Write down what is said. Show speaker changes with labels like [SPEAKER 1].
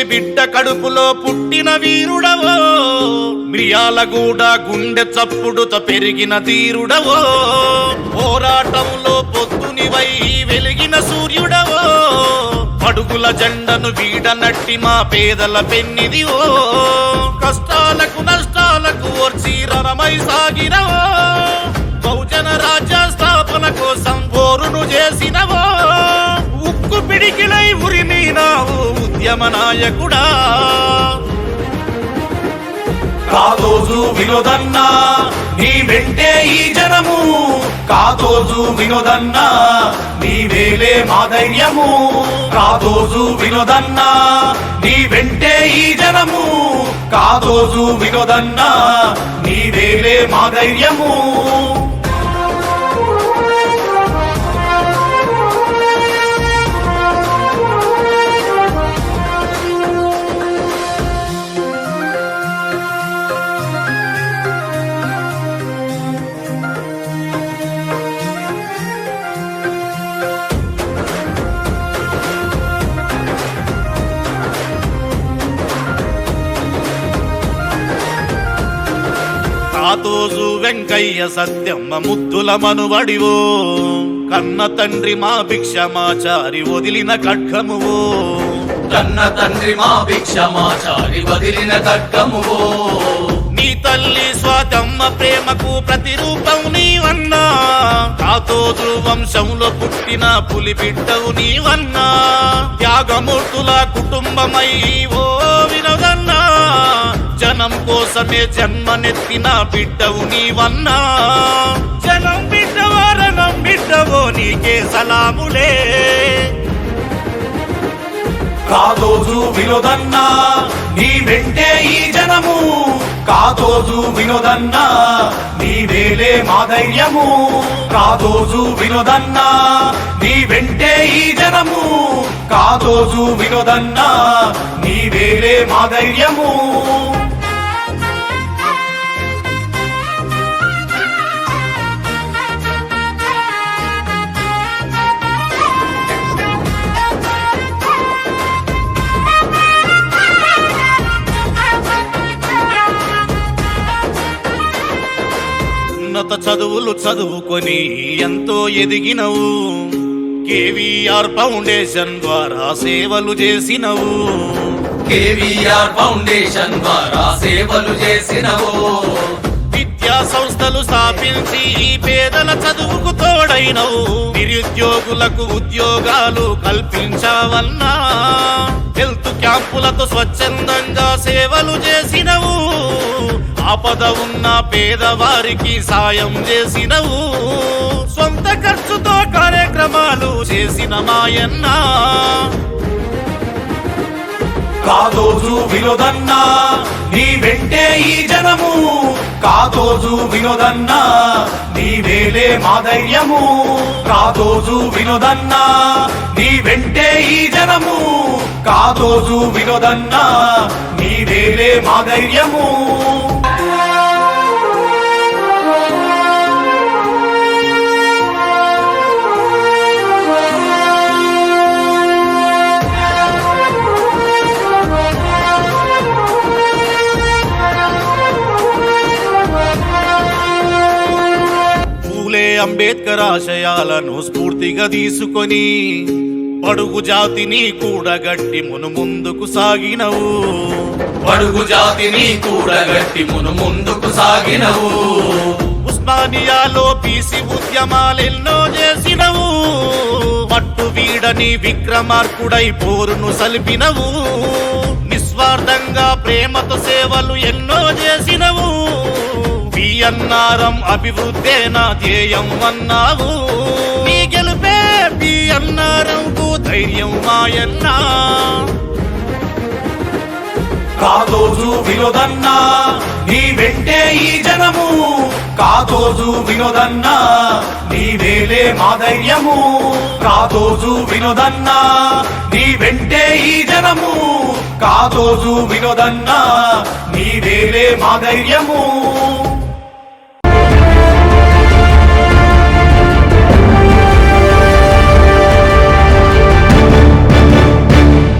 [SPEAKER 1] తల్లి బిడ్డ కడుపులో పుట్టిన వీరుడవో మిరియాలగూడ గుండె చప్పుడుతో పెరిగిన తీరుడవో పోరాటంలో పొద్దునివై వెలిగిన సూర్యుడవో అడుగుల జెండను వీడనట్టి మా పేదల పెన్నిదివో కష్టాలకు నష్టాలకు ఓర్చి రణమై సాగినవో బహుజన రాజ్య స్థాపన కోసం పోరును చేసినవో ఉక్కు పిడికిలై ఉరిమీనావు యమనాయకుడా. కాదోజు వినోదన్నా నీ వెంటే ఈ జనము. కాదోజు వినోదన్నా నీ వేలే మా ధైర్యము. కాదోజు వినోదన్నా నీ వెంటే ఈ జనము. కాదోజు వినోదన్నా నీ వేలే మా ధైర్యము. కాతోజు వెంకయ్య సత్యమ్మ ముద్దుల మనువడివో. కన్న తండ్రి మా భిక్షమాచారి వదిలిన ఖడ్గమువో.
[SPEAKER 2] కన్న తండ్రి మా భిక్షమాచారి వదిలిన ఖడ్గమువో.
[SPEAKER 1] నీ తల్లి స్వాతమ్మ ప్రేమకు ప్రతిరూపం నీవన్నా. కాతోజు వంశంలో పుట్టిన పులి బిడ్డవు నీవన్నా. త్యాగమూర్తుల కుటుంబమై ఓ జనం కోసమే జన్మనెత్తిన బిడ్డవు నీవన్నా. జనం బిడ్డవారనం బిడ్డవో నీకే సలాములే. కాదోజు వినోదన్నా నీ వెంటే ఈ జనము. కాదోజు వినోదన్నా నీ వేలే మా ధైర్యము. కాదోజు వినోదన్నా నీ వెంటే ఈ జనము. కాదోజు వినోదన్నా నీ వేలే మా ధైర్యము. ఉన్నత చదువులు చదువుకొని ఎంతో ఎదిగినవు. కేవీఆర్ ఫౌండేషన్ ద్వారా సేవలు చేసినవు.
[SPEAKER 2] కేవీఆర్ ఫౌండేషన్ ద్వారా సేవలు చేసినవో.
[SPEAKER 1] విద్యా సంస్థలు స్థాపించి ఈ పేదల చదువుకు తోడైనవు. నిరుద్యోగులకు ఉద్యోగాలు కల్పించావన్నా. హెల్త్ క్యాంపులతో స్వచ్ఛందంగా సేవలు చేసినవు. ఆపద ఉన్న పేదవారికి సాయం చేసినవు. సొంత ఖర్చుతో కార్యక్రమాలు చేసిన మాయన్న. కాదోజు వినోదన్నా నీ వెంటే ఈ జనము. కాదోజు వినోదన్నా నీ వేలే మా ధైర్యము కాదోజు వినోదన్నా నీ వెంటే ఈ జనము. కాదోజు వినోదన్నా నీ వేలే మా ధైర్యము అంబేద్కర్ ఆశయాలను స్ఫూర్తిగా తీసుకొని పడుగు జాతిని కూడగట్టి మును ముందుకు సాగినవు.
[SPEAKER 2] పడుగు జాతిని కూడగట్టి మును ముందుకు సాగినవు.
[SPEAKER 1] ఉస్మానియాలో పీసి ఉద్యమాలెన్నో చేసినవు. పట్టు వీడని విక్రమార్కుడై పోరును సలిపినవు. నిస్వార్థంగా ప్రేమతో సేవలు ఎన్నో చేసినవు. అన్నారం అభివృద్ధే నా ధ్యేయం అన్నావు. నీ గెలుపే అన్నారంకు ధైర్యం మాయన్నా కాదోజు వినోదన్నా నీ వెంటే ఈ జనము. కాదోజు వినోదన్నా నీ వేలే మా ధైర్యము. కాదోజు వినోదన్నా నీ వెంటే ఈ జనము. కాదోజు వినోదన్నా నీ వేలే మా ధైర్యము.